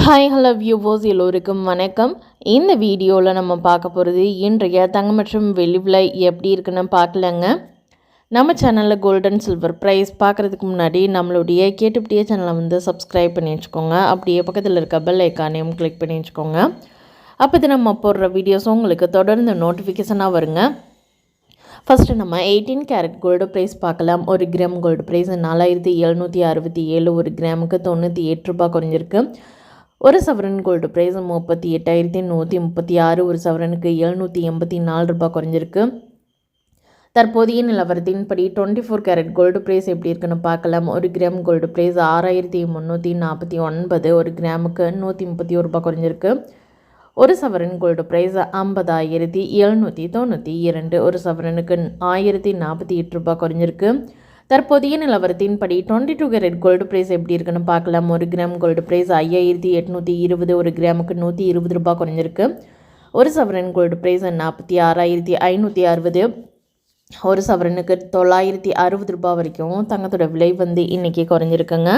Hi hello வியூவோஸ் எல்லோருக்கும் வணக்கம். இந்த வீடியோவில் நம்ம பார்க்க போகிறது இன்றைய தங்கம் மற்றும் வெள்ளி விலை எப்படி இருக்குன்னு பார்க்கலங்க. நம்ம சேனலில் கோல்டன் சில்வர் ப்ரைஸ் பார்க்குறதுக்கு முன்னாடி நம்மளுடைய கேட்டுப்படியே சேனலை வந்து சப்ஸ்கிரைப் பண்ணி வச்சுக்கோங்க. அப்படியே பக்கத்தில் இருக்க பெல் ஐக்கானையும் கிளிக் பண்ணி வச்சுக்கோங்க. அப்போ நம்ம போடுற வீடியோஸ் உங்களுக்கு தொடர்ந்து நோட்டிஃபிகேஷனாக வருங்க. ஃபஸ்ட்டு நம்ம எயிட்டீன் கேரட் கோல்டு ப்ரைஸ் பார்க்கலாம். ஒரு கிராம் கோல்டு ப்ரைஸ் நாலாயிரத்தி எழுநூற்றி அறுபத்தி ஏழு ஒரு கிராமுக்கு தொண்ணூற்றி எட்டு ரூபாய் குறைஞ்சிருக்கு. ஒரு சவரன் கோல்டு ப்ரைஸ் முப்பத்தி எட்டாயிரத்தி நூற்றி முப்பத்தி ஆறு ஒரு சவரனுக்கு எழுநூற்றி எண்பத்தி நாலு ரூபாய் குறைஞ்சிருக்கு. தற்போதைய நிலவரத்தின்படி twenty four carat gold price எப்படி இருக்குன்னு பார்க்கலாம். ஒரு கிராம் கோல்டு ப்ரைஸ் ஆறாயிரத்தி முந்நூற்றி நாற்பத்தி ஒன்பது ஒரு கிராமுக்கு நூற்றி முப்பத்தி ஒரு ரூபாய் குறைஞ்சிருக்கு. ஒரு சவரன் கோல்டு ப்ரைஸ் ஐம்பதாயிரத்தி எழுநூற்றி தொண்ணூற்றி இரண்டு ஒரு சவரனுக்கு ஆயிரத்தி நாற்பத்தி எட்டு ரூபாய் குறைஞ்சிருக்கு. தற்போதைய நிலவரத்தின்படி twenty two carat gold price எப்படி இருக்குன்னு பார்க்கலாம். ஒரு கிராம் கோல்டு ப்ரைஸ் ஐயாயிரத்தி எட்நூற்றி இருபது ஒரு கிராமுக்கு நூற்றி இருபது ரூபாய் குறைஞ்சிருக்கு. ஒரு சவரன் கோல்டு ப்ரைஸ் நாற்பத்தி ஆறாயிரத்தி ஐநூற்றி அறுபது. ஒரு சவரனுக்கு தொள்ளாயிரத்தி அறுபது ரூபாய் வரைக்கும் தங்கத்தோட விலை வந்து இன்றைக்கி குறைஞ்சிருக்குங்க.